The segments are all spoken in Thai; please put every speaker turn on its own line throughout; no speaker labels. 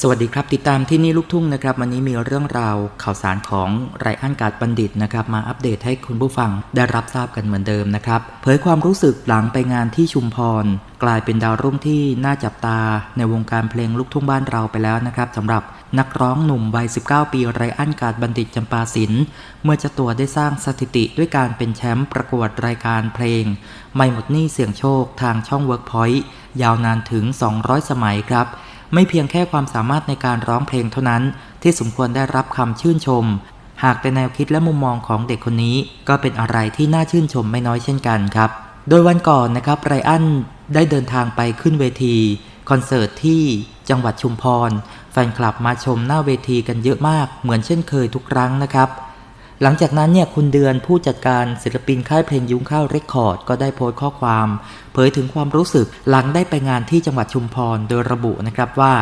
สวัสดีครับติดตามที่นี่ลูกทุ่งนะครับ วันนี้มีเรื่องราวข่าวสารของไรอันการ์ดบัณฑิตนะครับมาอัปเดตให้คุณผู้ฟังได้รับทราบกันเหมือนเดิมนะครับเผยความรู้สึกหลังไปงานที่ชุมพร กลายเป็นดาวรุ่งที่น่าจับตาในวงการเพลงลูกทุ่งบ้านเราไปแล้วนะครับสำหรับนักร้องหนุ่มวัย 19 ปีไรอันการ์ดบัณฑิตจำปาสินเมื่อจ้าตัวได้สร้างสถิติด้วยการเป็นแชมป์ประกวดรายการเพลง ไม่หมดหนี้เสี่ยงโชคทางช่อง Workpoint ยาวนานถึง 200 สมัยครับ ไม่เพียงแค่ความสามารถในการร้องเพลงเท่านั้น ที่สมควรได้รับคำชื่นชม หากเป็นแนวคิดและมุมมองของเด็กคนนี้ ก็เป็นอะไรที่น่าชื่นชมไม่น้อยเช่นกันครับ โดยวันก่อนนะครับไรอันได้เดินทางไปขึ้นเวทีคอนเสิร์ตที่จังหวัดชุมพร แฟนคลับมาชมหน้าเวทีกันเยอะมากเหมือนเช่นเคยทุกครั้งนะครับ หลังจากนั้นเนี่ยคุณเดือนผู้จัดการศิลปินค่ายเพลงยุ้งข้าวเรคคอร์ด ก็ได้โพสต์ข้อความ เผยถึงความรู้สึกหลังได้ไปงานที่จังหวัดชุมพรโดยระบุนะครับว่า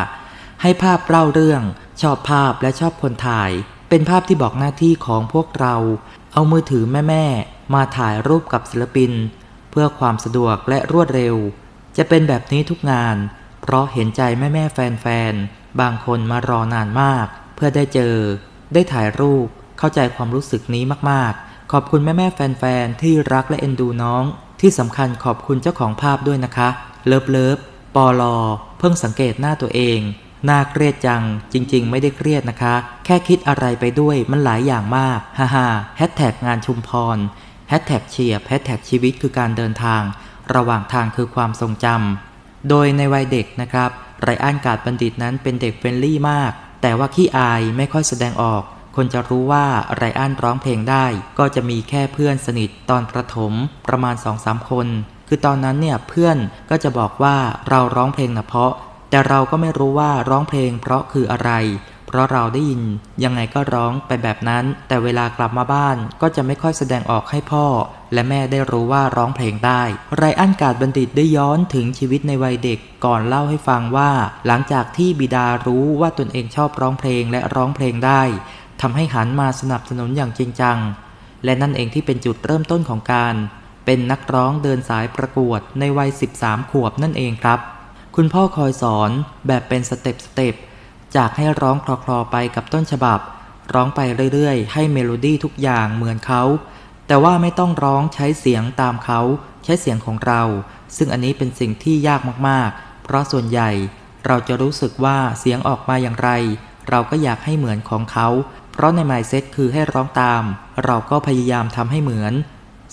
ให้ภาพเล่าเรื่อง ชอบภาพและชอบคนถ่าย เป็นภาพที่บอกหน้าที่ของพวกเรา เอามือถือแม่ๆมาถ่ายรูปกับศิลปิน เพื่อความสะดวกและรวดเร็ว จะเป็นแบบนี้ทุกงาน เพราะเห็นใจแม่ๆแฟนๆบางคนมารอนานมาก เพื่อได้เจอ ได้ถ่ายรูป เข้าใจความรู้สึกนี้มากๆ ขอบคุณแม่ๆแฟนๆ ที่รักและเอ็นดูน้อง ที่สำคัญขอบคุณเจ้าของภาพด้วยนะคะ เลิฟเลิฟปอลอ เพิ่งสังเกตหน้าตัวเองน่าเครียดจัง จริง ๆ ไม่ได้เครียดนะคะ แค่คิดอะไรไปด้วยมันหลายอย่างมาก ฮ่าฮ่าแฮชแท็กงานชุมพรแฮชแท็กเฉียบแฮชแท็กชีวิตคือการเดินทาง ระหว่างทางคือความทรงจำโดยในวัยเด็กนะครับไรอันกาดบัณฑิตนั้นเป็นเด็กเฟรนลี่มาก แต่ว่าขี้อายไม่ค่อยแสดงออก คนจะรู้ว่าไรอันร้องเพลงได้ ก็จะมีแค่เพื่อนสนิทตอนประถมประมาณ2องสามคน คือตอนนั้นเนี่ยเพื่อนก็จะบอกว่าเราร้องเพลงนะเพราะ แต่เราก็ไม่รู้ว่าร้องเพลงเพราะคืออะไร เพราะเราได้ยิน ยังไงก็ร้องไปแบบนั้น แต่เวลากลับมาบ้านก็จะไม่ค่อยแสดงออกให้พ่อ และแม่ได้รู้ว่าร้องเพลงได้ ไรอันกาดบัณฑิตได้ย้อนถึงชีวิตในวัยเด็กก่อนเล่าให้ฟังว่า หลังจากที่บิดารู้ว่าตนเองชอบร้องเพลงและร้องเพลงได้ ทำให้หันมาสนับสนุนอย่างจริงจัง และนั่นเองที่เป็นจุดเริ่มต้นของการ เป็นนักร้องเดินสายประกวดในวัย 13 ขวบนั่นเองครับ คุณพ่อคอยสอนแบบเป็นสเต็ปสเต็ปจากให้ร้องคลอๆไปกับต้นฉบับ ร้องไปเรื่อยๆ ให้เมโลดี้ทุกอย่างเหมือนเขา แต่ว่าไม่ต้องร้องใช้เสียงตามเขา ใช้เสียงของเรา ซึ่งอันนี้เป็นสิ่งที่ยากมากๆ เพราะส่วนใหญ่เราจะรู้สึกว่าเสียงออกมาอย่างไร เราก็อยากให้เหมือนของเขา เพราะในหมายเซตคือให้ร้องตาม เราก็พยายามทำให้เหมือน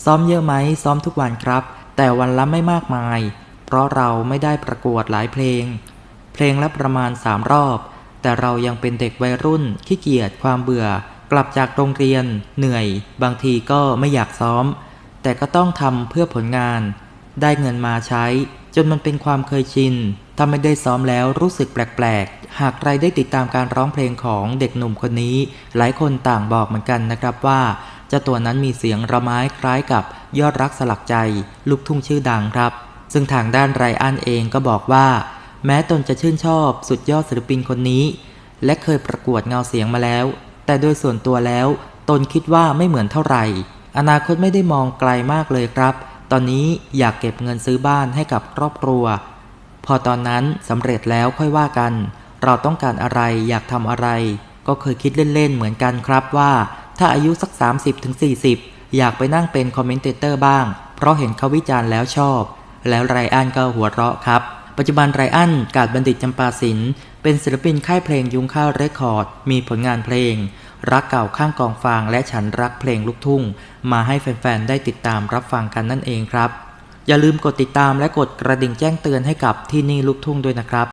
ซ้อมเยอะไหมซ้อมทุกวันครับ แต่วันละไม่มากมาย เพราะเราไม่ได้ประกวดหลายเพลง เพลงละประมาณสามรอบ แต่เรายังเป็นเด็กวัยรุ่นขี้เกียจความเบื่อ กลับจากโรงเรียน เหนื่อย บางทีก็ไม่อยากซ้อม แต่ก็ต้องทำเพื่อผลงาน ได้เงินมาใช้ จนมันเป็นความเคยชิน ถ้าไม่ได้ซ้อมแล้วรู้สึกแปลกๆ หากใครได้ติดตามการร้องเพลงของเด็กหนุ่มคนนี้ หลายคนต่างบอกเหมือนกันนะครับว่าเจ้าตัวนั้นมีเสียงระไม้คล้ายกับยอดรักสลักใจ ลูกทุ่งชื่อดังครับ ซึ่งทางด้านไรอันเองก็บอกว่า แม้ตนจะชื่นชอบสุดยอดศิลปินคนนี้ และเคยประกวดเงาเสียงมาแล้ว แต่โดยส่วนตัวแล้ว ตนคิดว่าไม่เหมือนเท่าไหร่ อนาคตไม่ได้มองไกลมากเลยครับ ตอนนี้อยากเก็บเงินซื้อบ้านให้กับครอบครัว พอตอนนั้นสำเร็จแล้วค่อยว่ากัน เราต้องการอะไรอยากทำอะไร ก็เคยคิดเล่นๆเหมือนกันครับว่า ถ้าอายุสัก 30-40 อยากไปนั่งเป็นคอมเมนเตเตอร์บ้าง เพราะเห็นเขาวิจารณ์แล้วชอบ แล้วไรอันก็หัวเราะครับ ปัจจุบันไรอันกาดบัณฑิตจำปาสินเป็นศิลปินค่ายเพลงยุ้งข้าวเรคคอร์ด มีผลงานเพลง รักเก่าข้างกองฟางและฉันรักเพลงลูกทุ่ง มาให้แฟนๆ ได้ติดตามรับฟังกันนั่นเองครับ อย่าลืมกดติดตามและกดกระดิ่งแจ้งเตือนให้กับที่นี่ลูกทุ่งด้วยนะครับ